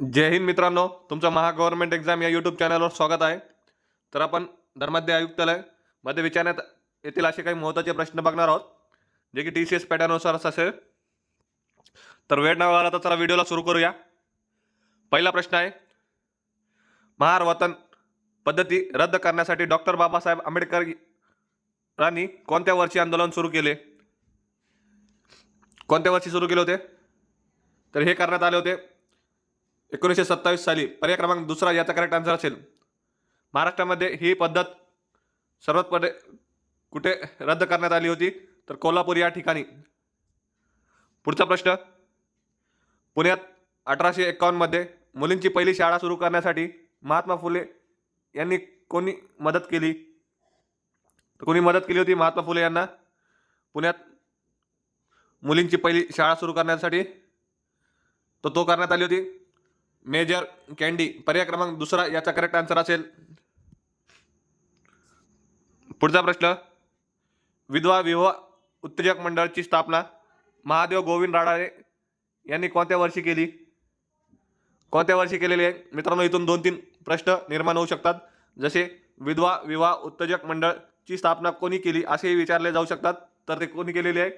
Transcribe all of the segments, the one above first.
जय हिंद मित्रांनो तुमचं Maha government exam या यूट्यूब चॅनलवर स्वागत आहे. तर आपण धर्माध्य आयुक्तालयमध्ये विचारण्यात येथील असे काही महत्त्वाचे प्रश्न बघणार आहोत जे की टी सी एस पॅटर्नुसार असेल. तर वेळ न तर चला व्हिडिओला सुरू करूया. पहिला प्रश्न आहे महार वतन पद्धती रद्द करण्यासाठी डॉक्टर बाबासाहेब आंबेडकरांनी कोणत्या वर्षी आंदोलन सुरू केले? कोणत्या वर्षी सुरू केले होते? तर हे करण्यात आले होते एकोणीसशे सत्तावीस साली पर्याय क्रमांक दुसरा याचा करेक्ट आन्सर असेल. महाराष्ट्रामध्ये ही पद्धत सर्वात पहिले कुठे रद्द करण्यात आली होती? तर कोल्हापूर या ठिकाणी. पुढचा प्रश्न. पुण्यात अठराशे एकावन्नमध्ये मुलींची पहिली शाळा सुरू करण्यासाठी महात्मा फुले यांनी कोणी मदत केली? तर कोणी मदत केली होती महात्मा फुले यांना? पुण्यात मुलींची पहिली शाळा सुरू करण्यासाठी तर तो करण्यात आली होती. मेजर कॅन्डी पर्याय क्रमांक दुसरा याचा करेक्ट आन्सर असेल. पुढचा प्रश्न. विधवा विवाह उत्तेजक मंडळाची स्थापना. महादेव गोविंद राडाळे यांनी कोणत्या वर्षी केली? कोणत्या वर्षी केलेली आहे? मित्रांनो इथून दोन तीन प्रश्न निर्माण होऊ शकतात. जसे विधवा विवाह उत्तेजक मंडळची स्थापना कोणी केली असेही विचारले जाऊ शकतात. तर ते कोणी केलेली आहे?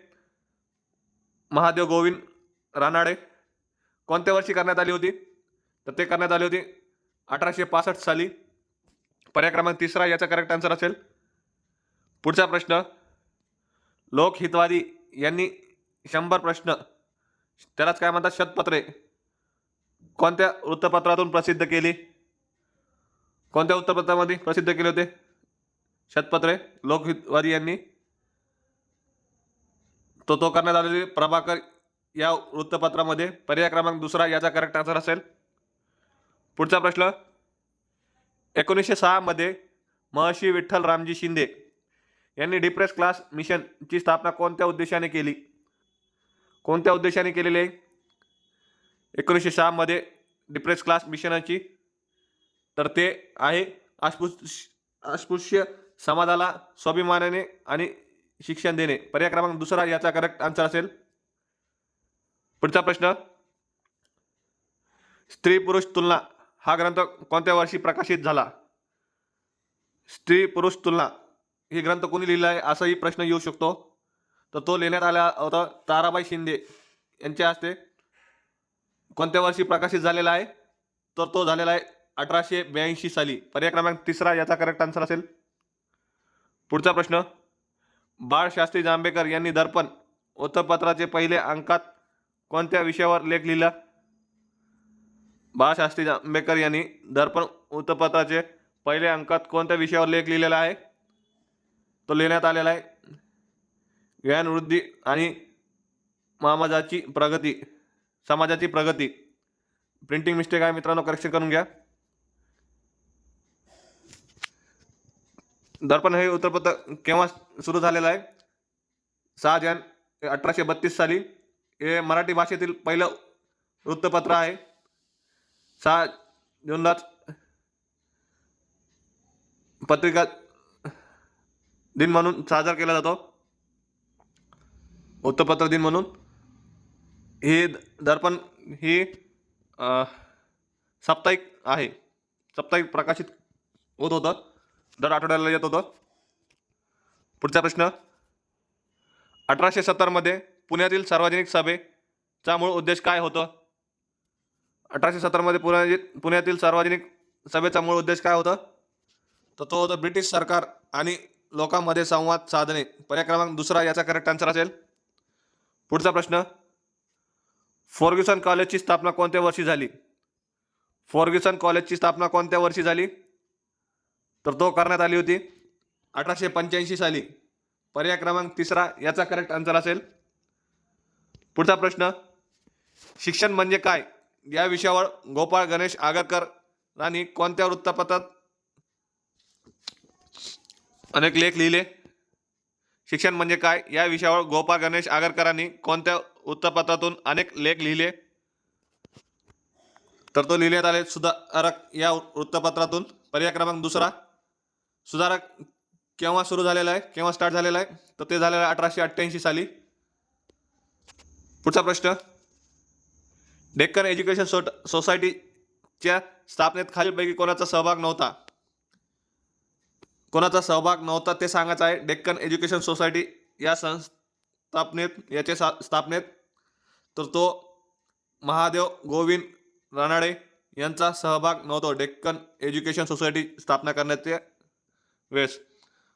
महादेव गोविंद रानाडे कोणत्या वर्षी करण्यात आली होती? तर ते करण्यात आले होते अठराशे पासष्ट साली. पर्याय क्रमांक तिसरा याचा करेक्ट आन्सर असेल. पुढचा प्रश्न लोकहितवादी यांनी शंभर प्रश्न त्यालाच काय म्हणतात? शतपत्रे. कोणत्या वृत्तपत्रातून प्रसिद्ध केली? कोणत्या वृत्तपत्रामध्ये प्रसिद्ध केले होते? शतपत्रे लोकहितवादी यांनी. तो तो करण्यात आलेली प्रभाकर या वृत्तपत्रामध्ये. पर्याय क्रमांक दुसरा याचा करेक्ट आन्सर असेल. पुढचा प्रश्न. एकोणीसशे सहामध्ये महर्षी विठ्ठल रामजी शिंदे यांनी डिप्रेस क्लास मिशनची स्थापना कोणत्या उद्देशाने केली? कोणत्या उद्देशाने केलेली आहे? एकोणीसशे सहामध्ये डिप्रेस क्लास मिशनाची. तर ते आहे अस्पृश अस्पृश्य समाजाला स्वाभिमानाने आणि शिक्षण देणे. पर्याय क्रमांक दुसरा याचा करेक्ट आन्सर असेल. पुढचा प्रश्न. स्त्री पुरुष तुलना हा ग्रंथ कोणत्या वर्षी प्रकाशित झाला? स्त्री पुरुष तुलना हे ग्रंथ कोणी लिहिला आहे असाही प्रश्न येऊ शकतो. तर तो लिहिण्यात आला होता ताराबाई शिंदे यांच्या हस्ते. कोणत्या वर्षी प्रकाशित झालेला आहे? तर तो झालेला आहे अठराशे ब्याऐंशी साली. पर्याय क्रमांक तिसरा याचा करेक्ट आन्सर असेल. पुढचा प्रश्न बाळशास्त्री जांभेकर यांनी दर्पण वृत्तपत्राचे पहिले अंकात कोणत्या विषयावर लेख लिहिला? बाळशास्त्री जांभेकर यांनी दर्पण वृत्तपत्राचे पहिले अंकात कोणत्या विषयावर लेख लिहिलेला आहे? तो लिहिण्यात आलेला आहे ज्ञान वृद्धी आणि समाजाची प्रगती समाजाची प्रगती. प्रिंटिंग मिस्टेक आहे मित्रांनो करेक्शन करून घ्या. दर्पण हे वृत्तपत्र केव्हा सुरू झालेलं आहे? सहा जान अठराशे बत्तीस साली. हे मराठी भाषेतील पहिलं वृत्तपत्र आहे. सहा जूनलाच पत्रिका दिन म्हणून साजरा केला जातो. वृत्तपत्र दिन म्हणून. हे दर्पण ही साप्ताहिक आहे. साप्ताहिक प्रकाशित होत होतं. दर आठवड्याला येत होतं. पुढचा प्रश्न. अठराशे सत्तरमध्ये पुण्यातील सार्वजनिक सभेचा मूळ उद्देश काय होतं? अठराशे सत्तरमध्ये पुण्या पुण्यातील सार्वजनिक सभेचा मूळ उद्देश काय होता? तर तो होता ब्रिटिश सरकार आणि लोकांमध्ये संवाद साधणे. पर्याय क्रमांक दुसरा याचा करेक्ट आन्सर असेल. पुढचा प्रश्न. फॉर्ग्युसन कॉलेजची स्थापना कोणत्या वर्षी झाली? फॉर्ग्युसन कॉलेजची स्थापना कोणत्या वर्षी झाली? तर तो करण्यात आली होती अठराशे पंच्याऐंशी साली. पर्याय क्रमांक तिसरा याचा करेक्ट आन्सर असेल. पुढचा प्रश्न. शिक्षण म्हणजे काय? या विषयावर गोपाळ गणेश आगरकरांनी कोणत्या वृत्तपत्रात? अनेक लेख लिहिले. शिक्षण म्हणजे काय? या विषयावर गोपाळ गणेश आगरकरांनी कोणत्या वृत्तपत्रातून अनेक लेख लिहिले? तर तो लिहिण्यात आले सुधारक या वृत्तपत्रातून. पर्याय क्रमांक दुसरा. सुधारक केव्हा सुरू झालेला आहे? केव्हा स्टार्ट झालेला आहे? तर ते झालेलं आहे अठराशे अठ्ठ्याऐंशी साली. पुढचा प्रश्न. डेक्कन एज्युकेशन सोट सोसायटीच्या स्थापनेत खालीलपैकी कोणाचा सहभाग नव्हता? कोणाचा सहभाग नव्हता ते सांगायचं आहे. डेक्कन एज्युकेशन सोसायटी या संस्थापनेत याचे सा स्थापनेत तर तो महादेव गोविंद रानाडे यांचा सहभाग नव्हता. डेक्कन एज्युकेशन सोसायटी स्थापना करण्याच्या वेळेस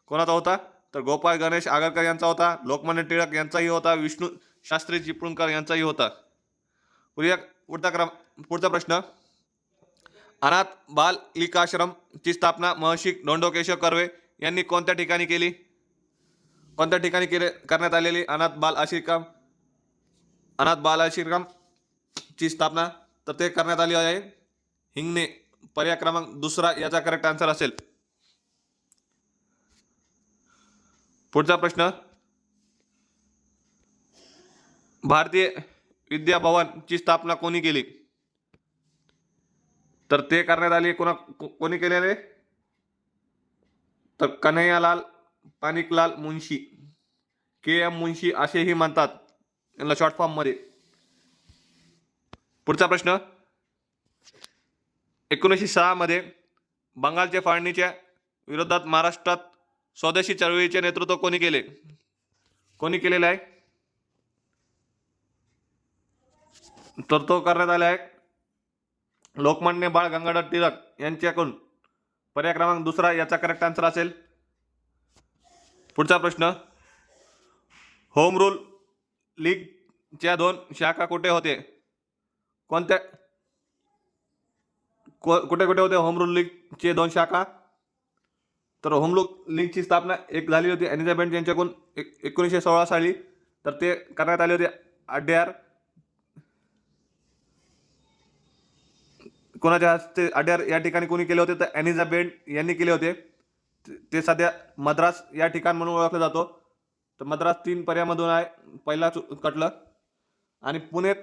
कोणाचा होता? तर गोपाळ गणेश आगरकर यांचा होता लोकमान्य टिळक यांचाही होता विष्णू शास्त्री चिपळूणकर यांचाही होता. पुढे पुढचा क्रम पुढचा प्रश्न. अनाथ बाललिकाश्रमची स्थापना महर्षी धोंडोकेशव कर्वे यांनी कोणत्या ठिकाणी केली? कोणत्या ठिकाणी केले करण्यात आलेली अनाथ बाल आश्रम? अनाथ बाल आश्रमची स्थापना तर ते करण्यात आली आहे. हिंगणे पर्याय क्रमांक दुसरा याचा करेक्ट आन्सर असेल. पुढचा प्रश्न. भारतीय विद्याभवनची स्थापना कोणी केली? तर ते करण्यात आले कोणा कोणी केलेले? तर कन्हैयालाल पानिकलाल मुंशी. के एम मुंशी असेही म्हणतात. यांना शॉर्ट फॉर्ममध्ये पुढचा प्रश्न. एकोणीसशे सहामध्ये बंगालच्या फाळणीच्या विरोधात महाराष्ट्रात स्वदेशी चळवळीचे नेतृत्व कोणी केले? कोणी केलेलं आहे? तर तो करण्यात आला आहे. लोकमान्य बाळ गंगाधर टिळक यांच्याकडून. पर्याय क्रमांक दुसरा याचा करेक्ट आन्सर असेल. पुढचा प्रश्न. होम रूल लीगच्या दोन शाखा कुठे होते? कोणत्या? को- कुठे कुठे होते होम रूल लीगचे दोन शाखा? तर होम रूल लीगची स्थापना एक झाली होती. एनिझाबेंट यांच्याकडून एक एकोणीसशे सोळा साली. तर ते करण्यात आले होते अड्यार कोणाच्या हस्ते अड्यार या ठिकाणी कोणी केले होते? तर एलिझाबेथ यांनी केले होते. ते- ते सध्या मद्रास या ठिकाण म्हणून ओळखलं जातो. तर मद्रास तीन पर्यामधून आहे. पहिला कटलं. आणि पुण्यात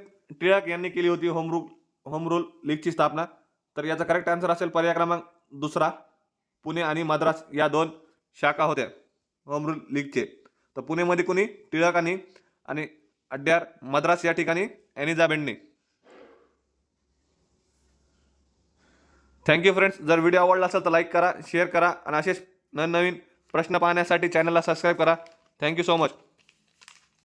टिळक यांनी केली होती होम रूल होम रूल लीगची स्थापना. तर याचा करेक्ट आन्सर असेल पर्याय क्रमांक दुसरा. पुणे आणि मद्रास या दोन शाखा होत्या. होम रूल लीगचे. तर पुणेमध्ये कोणी? टिळकांनी. आणि अड्यार मद्रास या ठिकाणी एनिझाबेंडनी थँक्यू फ्रेंड्स जर व्हिडिओ आवडला असेल तर लाईक करा शेअर करा आणि असेच नवनवीन प्रश्न पाहण्यासाठी चॅनलला सबस्क्राईब करा. Thank you so much